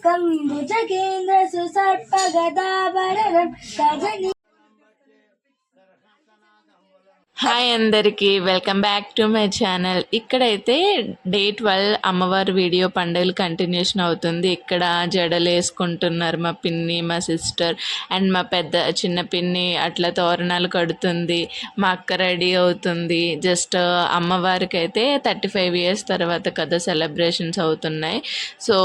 శంఖం భుజగేంద్ర సుసర్పగదాభరణం కజని హాయ్ అందరికీ welcome back to my channel. ఇక్కడైతే డే ట్వెల్వ్ అమ్మవారి వీడియో పండుగలు కంటిన్యూషన్ అవుతుంది. ఇక్కడ జడలు వేసుకుంటున్నారు మా పిన్ని మా సిస్టర్ అండ్ మా పెద్ద చిన్న పిన్ని అట్లా తోరణాలు కడుతుంది. మా అక్క రెడీ అవుతుంది. జస్ట్ అమ్మవారికి అయితే థర్టీ ఫైవ్ ఇయర్స్ తర్వాత కదా సెలబ్రేషన్స్ అవుతున్నాయి. సో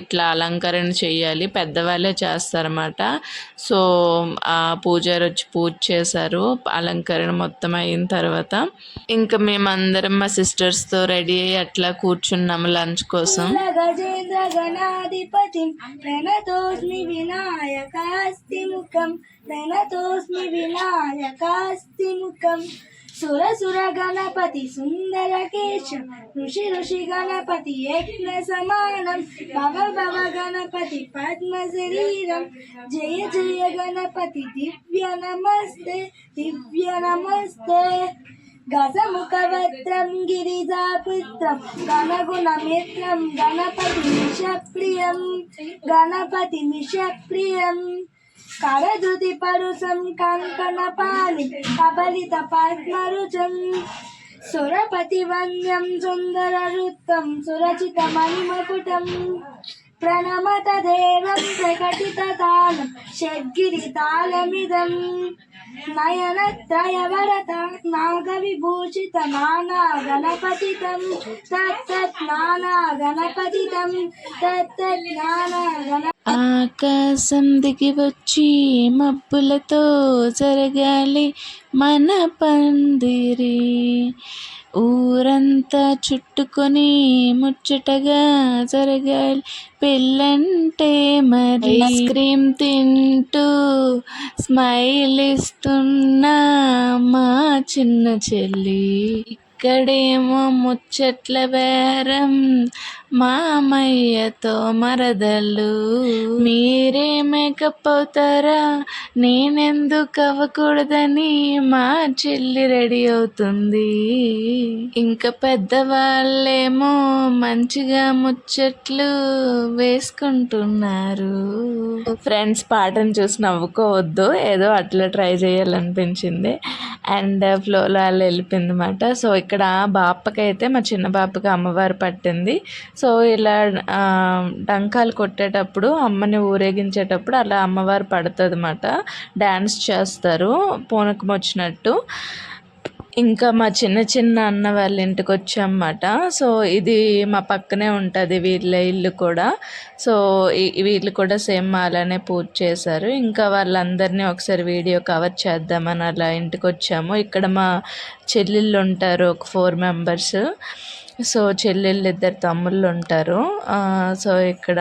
ఇట్లా అలంకరణ చేయాలి. పెద్దవాళ్ళే చేస్తారన్నమాట. సో ఆ పూజారి వచ్చి పూజ చేశారు. అలంకరణ మొత్తం అయిన తర్వాత ఇంకా మేమందరం మా సిస్టర్స్తో రెడీ అయ్యి అట్లా కూర్చున్నాము లంచ్ కోసం. గజేంద్ర గణాధిపతిం ప్రణతోస్మి వినాయకాస్తి ముఖం ప్రణతోస్మి వినాయకాస్తి ముఖం సుర సుర గణపతి సుందర కేశ ఋషి ఋషి గణపతి యజ్ఞ సమానం భవ భవ గణపతి పద్మ శరీరం జయ జయ గణపతి దివ్య నమస్తే దివ్య నమస్తే. గజముఖవత్రం గిరిజాపుత్రం గణగుణమిత్రం గణపతి మిషప్రియం గణపతి మిషప్రియం. కరజుతి పరుసం కంకణ కంకణపాణి కబలిత పద్మరుచం సురపతి వన్యం సుందర వృత్తం సురచిత మణిమకుటం. ప్రణమత దేవం ప్రకటిత తాళం షడ్గిరి తాళమిదం. నయనత్రయవరత నాగవిభూషిత నానా గణపతితం తత్తత్ నానా గణపతితం తత్తత్ నానా గణ ఆకాశం దిగి వచ్చి మబ్బులతో జరగాలి మన పందిరి. ఊరంతా చుట్టుకొని ముచ్చటగా జరగాలి. పెళ్ళంటే మరి ఐస్ క్రీమ్ తింటూ స్మైల్ ఇస్తున్నా మా చిన్న చెల్లి. ఇక్కడేమో ముచ్చట్ల బేరం. మామయ్యతో మరదలు. మీరే మేకప్ అవుతారా? నేనెందుకు అవ్వకూడదని మా చెల్లి రెడీ అవుతుంది. ఇంకా పెద్దవాళ్ళేమో మంచిగా ముచ్చట్లు వేసుకుంటున్నారు. ఫ్రెండ్స్ పాటను చూసి నవ్వుకోవద్దు. ఏదో అట్లా ట్రై చేయాలనిపించింది. అండ్ ఫ్లోలో అలా వెళ్ళిపోయింది అనమాట సో ఇక్కడ బాపకైతే మా చిన్న బాపకి అమ్మవారు పట్టింది. సో ఇలా డంకాలు కొట్టేటప్పుడు అమ్మని ఊరేగించేటప్పుడు అలా అమ్మవారు పడుతుంది అనమాట డ్యాన్స్ చేస్తారు పూనకం వచ్చినట్టు. ఇంకా మా చిన్న చిన్న అన్న వాళ్ళ ఇంటికి వచ్చామన్నమాట. సో ఇది మా పక్కనే ఉంటుంది వీళ్ళ ఇల్లు కూడా. సో వీళ్ళు కూడా సేమ్ అలానే పూజ చేశారు. ఇంకా వాళ్ళందరినీ ఒకసారి వీడియో కవర్ చేద్దామని అలా ఇంటికి వచ్చాము. ఇక్కడ మా చెల్లెళ్ళు ఉంటారు ఒక ఫోర్ మెంబర్స్. సో చెల్లెళ్ళు ఇద్దరు తమ్ముళ్ళు ఉంటారు. సో ఇక్కడ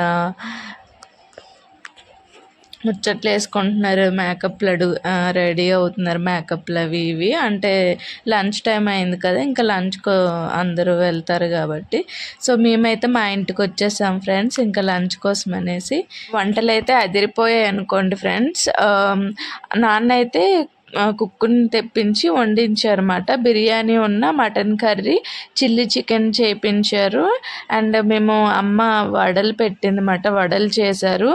ముచ్చట్లు వేసుకుంటున్నారు మేకప్లు అడుగు రెడీ అవుతున్నారు మేకప్లు అవి ఇవి. అంటే లంచ్ టైం అయింది కదా ఇంకా లంచ్కు అందరూ వెళ్తారు కాబట్టి. సో మేమైతే మా ఇంటికి వచ్చేసాం ఫ్రెండ్స్ ఇంకా లంచ్ కోసం అనేసి. వంటలు అయితే అదిరిపోయాయి అనుకోండి ఫ్రెండ్స్ నాన్న అయితే కుక్కుని తెప్పించి వండించారన్నమాట. బిర్యానీ ఉన్న మటన్ కర్రీ చిల్లీ చికెన్ చేయించారు అండ్ మేము అమ్మ వడలు పెట్టిందన్నమాట వడలు చేశారు.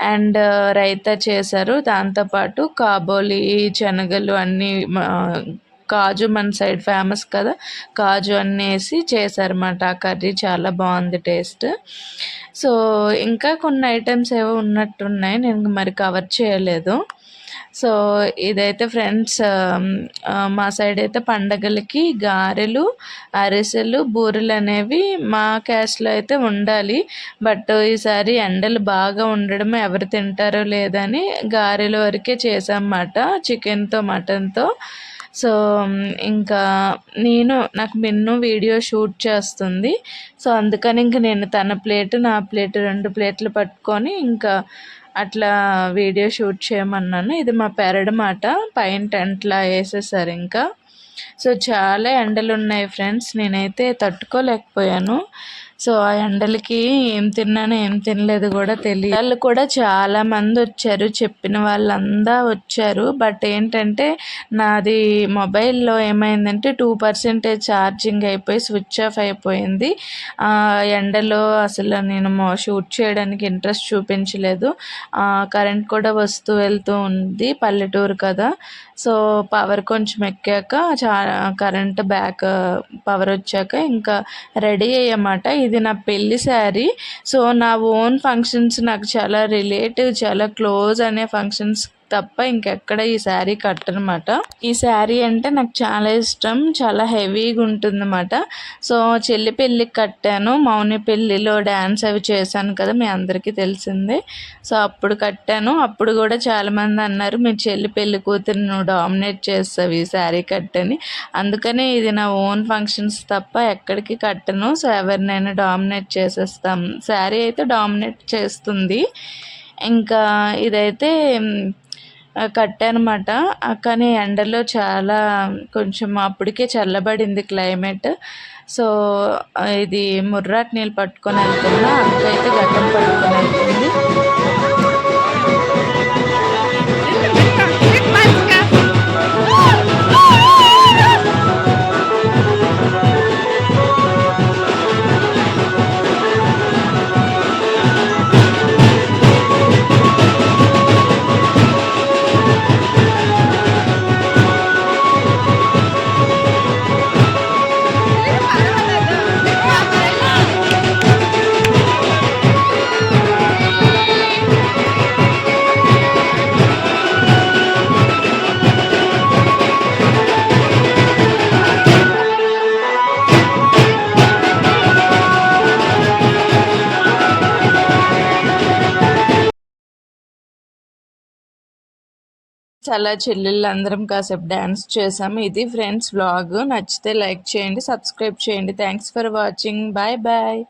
అండ్ రైతా చేశారు. దాంతోపాటు కాబోలి శనగలు అన్నీ కాజు మన సైడ్ ఫేమస్ కదా కాజు అన్నీ వేసి చేశారన్నమాట. ఆ కర్రీ చాలా బాగుంది టేస్ట్. సో ఇంకా కొన్ని ఐటమ్స్ ఏవో ఉన్నట్టున్నాయి. నేను మరి కవర్ చేయలేదు. సో ఇదైతే ఫ్రెండ్స్ మా సైడ్ అయితే పండగలకి గారెలు అరిసెలు బూరెలు అనేవి మా క్యాస్ట్లో అయితే ఉండాలి. బట్ ఈసారి ఎండలు బాగా ఉండడం ఎవరు తింటారో లేదని గారెల వరకే చేసామన్నమాట చికెన్తో మటన్తో. సో ఇంకా నేను నాకు మిన్ను వీడియో షూట్ చేస్తుంది. సో అందుకని ఇంక నేను తన ప్లేట్ నా ప్లేట్ రెండు ప్లేట్లు పట్టుకొని ఇంకా అట్లా వీడియో షూట్ చేయమన్నాను. ఇది మా పెరడమాట. పైన టెంట్లా వేసేసారు ఇంకా. సో చాలా ఎండలు ఉన్నాయి ఫ్రెండ్స్. నేనైతే తట్టుకోలేకపోయాను. సో ఆ ఎండలకి ఏం తిన్నాను ఏం తినలేదు కూడా తెలియదు. వాళ్ళు కూడా చాలా మంది వచ్చారు చెప్పిన వాళ్ళందా వచ్చారు. బట్ ఏంటంటే నాది మొబైల్లో ఏమైందంటే టూ పర్సెంటేజ్ ఛార్జింగ్ అయిపోయి స్విచ్ ఆఫ్ అయిపోయింది. ఆ ఎండలో అసలు నేను షూట్ చేయడానికి ఇంట్రెస్ట్ చూపించలేదు. కరెంట్ కూడా వస్తూ వెళ్తూ ఉంది పల్లెటూరు కదా. సో పవర్ కొంచెం ఎక్కాక చా కరెంట్ బ్యాక్ పవర్ వచ్చాక ఇంకా రెడీ అయ్యమాట. ఇది నా పెళ్ళి శారీ. సో నా ఓన్ ఫంక్షన్స్ నాకు చాలా రిలేటివ్ చాలా క్లోజ్ అనే ఫంక్షన్స్ తప్ప ఇంకెక్కడ ఈ శారీ కట్టనమాట. ఈ శారీ అంటే నాకు చాలా ఇష్టం చాలా హెవీగా ఉంటుందన్నమాట. సో చెల్లి పెళ్ళికి కట్టాను. మౌని పెళ్ళిలో డ్యాన్స్ అవి చేశాను కదా మీ అందరికీ తెలిసిందే. సో అప్పుడు కట్టాను. అప్పుడు కూడా చాలామంది అన్నారు మీ చెల్లి పెళ్ళి కూతురు నువ్వు డామినేట్ చేస్తావు ఈ శారీ కట్టని. అందుకనే ఇది నా ఓన్ ఫంక్షన్స్ తప్ప ఎక్కడికి కట్టను. సో ఎవరినైనా డామినేట్ చేసేస్తాం. శారీ అయితే డామినేట్ చేస్తుంది. ఇంకా ఇదైతే కట్టానమాట. కానీ ఎండలో చాలా కొంచెం అప్పటికే చల్లబడింది క్లైమేట్. సో ఇది ముర్రాట్ నీళ్ళు పట్టుకొని వెళ్తున్నా అక్కైతే గడ్డం పట్టుకొని వెళ్తుంది. చాలా చెల్లెళ్ళందరం కాసేపు డ్యాన్స్ చేసాము. ఇది ఫ్రెండ్స్ వ్లాగ్. నచ్చితే లైక్ చేయండి సబ్స్క్రైబ్ చేయండి. Thanks for watching bye bye